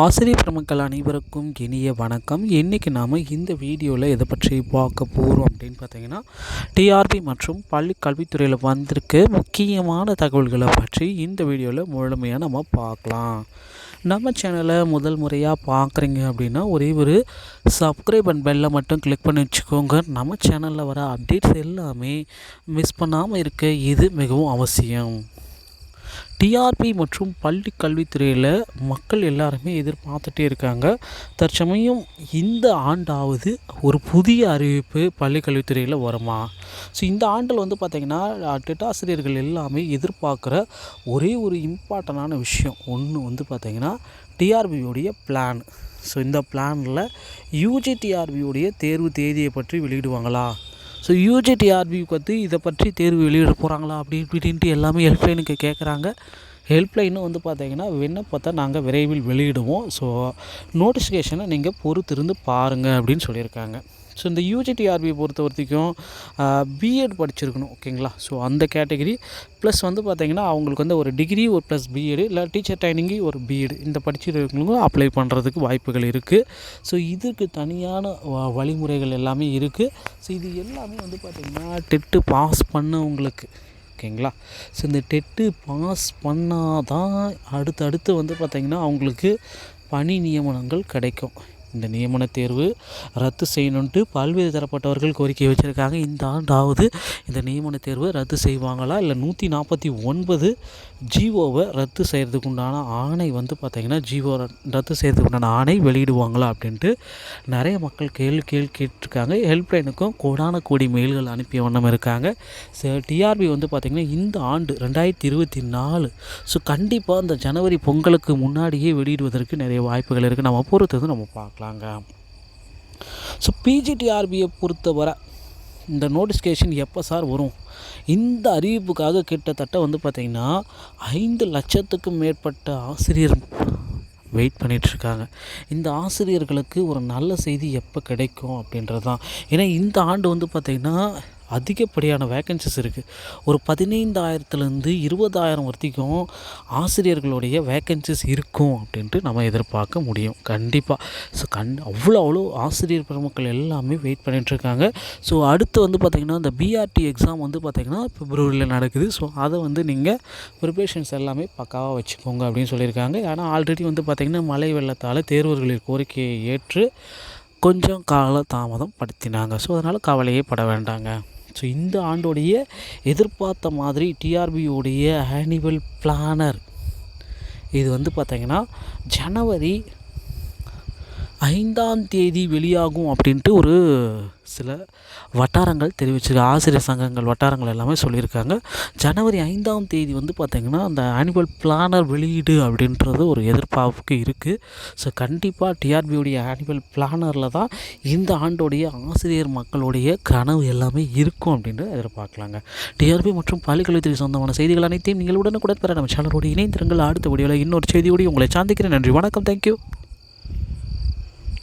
ஆசிரியர் பெருமக்கள் அனைவருக்கும் இனிய வணக்கம். இன்றைக்கி நாம் இந்த வீடியோவில் எதை பற்றி பார்க்க போகிறோம் அப்படின்னு பார்த்தீங்கன்னா டிஆர்பி மற்றும் பள்ளி கல்வித்துறையில் வந்திருக்க முக்கியமான தகவல்களை பற்றி இந்த வீடியோவில் முழுமையாக நம்ம பார்க்கலாம். நம்ம சேனலை முதல் முறையாக பார்க்குறீங்க அப்படின்னா ஒரே ஒரு சப்ஸ்கிரைப் அண்ட் பெல்லை மட்டும் கிளிக் பண்ணி வச்சுக்கோங்க. நம்ம சேனலில் வர அப்டேட்ஸ் எல்லாமே மிஸ் பண்ணாமல் இருக்க இது மிகவும் அவசியம். டிஆர்பி மற்றும் பள்ளி கல்வித்துறையில் மக்கள் எல்லாருமே எதிர்பார்த்துட்டே இருக்காங்க. தற்சமயம் இந்த ஆண்டாவது ஒரு புதிய அறிவிப்பு பள்ளி கல்வித்துறையில் வருமா? ஸோ இந்த ஆண்டில் வந்து பார்த்திங்கன்னா டெட்டாசிரியர்கள் எல்லாமே எதிர்பார்க்குற ஒரே ஒரு இம்பார்ட்டண்டான விஷயம். ஒன்று வந்து பார்த்திங்கன்னா டிஆர்பியோடைய பிளான் ஸோ இந்த பிளானில் யூஜி டிஆர்பியோடைய தேர்வு தேதியை பற்றி வெளியிடுவாங்களா? ஸோ யூஜிடிஆர்பி பற்றி இதை பற்றி தேர்வு வெளியிட போகிறாங்களா அப்படி இப்படின்ட்டு எல்லாமே ஹெல்ப்லைனுக்கு கேட்குறாங்க ஹெல்ப்லைனும் வந்து பார்த்தீங்கன்னா விண்ணப்பத்தை நாங்கள் விரைவில் வெளியிடுவோம். ஸோ நோட்டிஃபிகேஷனை நீங்கள் பொறுத்திருந்து பாருங்கள் அப்படின்னு சொல்லியிருக்காங்க. ஸோ இந்த யூஜிடிஆர்பி பொறுத்த வரைக்கும் பிஎட் படிச்சிருக்கணும் ஓகேங்களா? ஸோ அந்த கேட்டகரி ப்ளஸ் வந்து பார்த்திங்கன்னா அவங்களுக்கு வந்து ஒரு டிகிரி ஒரு ப்ளஸ் பிஎடு இல்லை டீச்சர் ட்ரைனிங்கு ஒரு பிஎடு இந்த படிச்சிருக்கவங்களுக்கும் அப்ளை பண்ணுறதுக்கு வாய்ப்புகள் இருக்குது ஸோ இதுக்கு தனியான வழிமுறைகள் எல்லாமே இருக்குது ஸோ இது எல்லாமே வந்து பார்த்திங்கன்னா டெட்டு பாஸ் பண்ணவங்களுக்கு ஓகேங்களா? ஸோ இந்த டெட்டு பாஸ் பண்ணால் தான் அடுத்தடுத்து வந்து பார்த்திங்கன்னா அவங்களுக்கு பணி நியமனங்கள் கிடைக்கும். இந்த நியமன தேர்வு ரத்து செய்யணுன்ட்டு பல்வேறு தரப்பட்டவர்கள் கோரிக்கை வச்சுருக்காங்க. இந்த ஆண்டாவது இந்த நியமன தேர்வு ரத்து செய்வாங்களா? இல்லை நூற்றி நாற்பத்தி ஒன்பது ஜிஓவை ரத்து செய்கிறதுக்கு உண்டான ஆணை வந்து பார்த்திங்கன்னா ஜிஓ ரத்து செய்கிறதுக்கு உண்டான ஆணை வெளியிடுவாங்களா அப்படின்ட்டு நிறைய மக்கள் கேள்வி கேள்வி கேட்டிருக்காங்க. ஹெல்ப்லைனுக்கும் கோடான கோடி மெயில்கள் அனுப்பிய வண்ணம் இருக்காங்க. டிஆர்பி வந்து பார்த்திங்கன்னா இந்த ஆண்டு ரெண்டாயிரத்தி இருபத்தி நாலு ஸோ கண்டிப்பாக இந்த ஜனவரி பொங்கலுக்கு முன்னாடியே வெளியிடுவதற்கு நிறைய வாய்ப்புகள் இருக்குது நம்ம பொறுத்தது நம்ம பார்க்கலாம். பார்க்கலாங்க ஸோ பிஜிடிஆர்பியை பொறுத்தவரை இந்த நோட்டிஃபிகேஷன் எப்போ சார் வரும்? இந்த அறிவிப்புக்காக கிட்டத்தட்ட வந்து பார்த்திங்கன்னா ஐந்து லட்சத்துக்கும் மேற்பட்ட ஆசிரியர் வெயிட் பண்ணிகிட்ருக்காங்க இந்த ஆசிரியர்களுக்கு ஒரு நல்ல செய்தி எப்போ கிடைக்கும் அப்படின்றது தான் ஏன்னா இந்த ஆண்டு வந்து பார்த்திங்கன்னா அதிகப்படியான வேக்கன்சிஸ் இருக்குது ஒரு பதினைந்தாயிரத்துலேருந்து இருபதாயிரம் வரைக்கும் ஆசிரியர்களுடைய வேக்கன்சிஸ் இருக்கும் அப்படின்ட்டு நம்ம எதிர்பார்க்க முடியும். கண்டிப்பாக ஸோ கண் அவ்வளோ அவ்வளோ ஆசிரியர் பெருமக்கள் எல்லாமே வெயிட் பண்ணிகிட்ருக்காங்க ஸோ அடுத்து வந்து பார்த்திங்கன்னா இந்த பிஆர்டி எக்ஸாம் வந்து பார்த்திங்கன்னா பிப்ரவரியில் நடக்குது. ஸோ அதை வந்து நீங்கள் ப்ரிப்ரேஷன்ஸ் எல்லாமே பக்காவாக வச்சுக்கோங்க அப்படின்னு சொல்லியிருக்காங்க. ஆனால் ஆல்ரெடி வந்து பார்த்திங்கன்னா மழை வெள்ளத்தால் தேர்வர்களின் கோரிக்கையை ஏற்று கொஞ்சம் கால தாமதம் படுத்தினாங்க. ஸோ அதனால் கவலையே பட வேண்டாங்க. ஸோ இந்த ஆண்டோடைய எதிர்பார்த்த மாதிரி டிஆர்பியோடைய ஆனிவல் பிளானர் இது வந்து பார்த்திங்கன்னா ஜனவரி ஐந்தாம் தேதி வெளியாகும் அப்படின்ட்டு ஒரு சில வட்டாரங்கள் தெரிவிச்சிருக்கு ஆசிரியர் சங்கங்கள் வட்டாரங்கள் எல்லாமே சொல்லியிருக்காங்க. ஜனவரி ஐந்தாம் தேதி வந்து பார்த்திங்கன்னா அந்த ஆனுவல் பிளானர் வெளியீடு அப்படின்றது ஒரு எதிர்பார்ப்புக்கு இருக்குது ஸோ கண்டிப்பாக டிஆர்பியுடைய ஆனுவல் பிளானரில் தான் இந்த ஆண்டோடைய ஆசிரியர் மக்களுடைய கனவு எல்லாமே இருக்கும் அப்படின்ட்டு எதிர்பார்க்கலாங்க. டிஆர்பி மற்றும் பள்ளிக்கல்வித்துறை சொந்தமான செய்திகள் அனைத்தையும் நீங்கள் உடனுக்குடன் பெற நம்ம சேனலோடு இணைந்திருங்கள். அடுத்த வீடியோவில் இன்னொரு செய்தியோடு உங்களை சாந்திக்கிறேன். நன்றி வணக்கம் தேங்க்யூ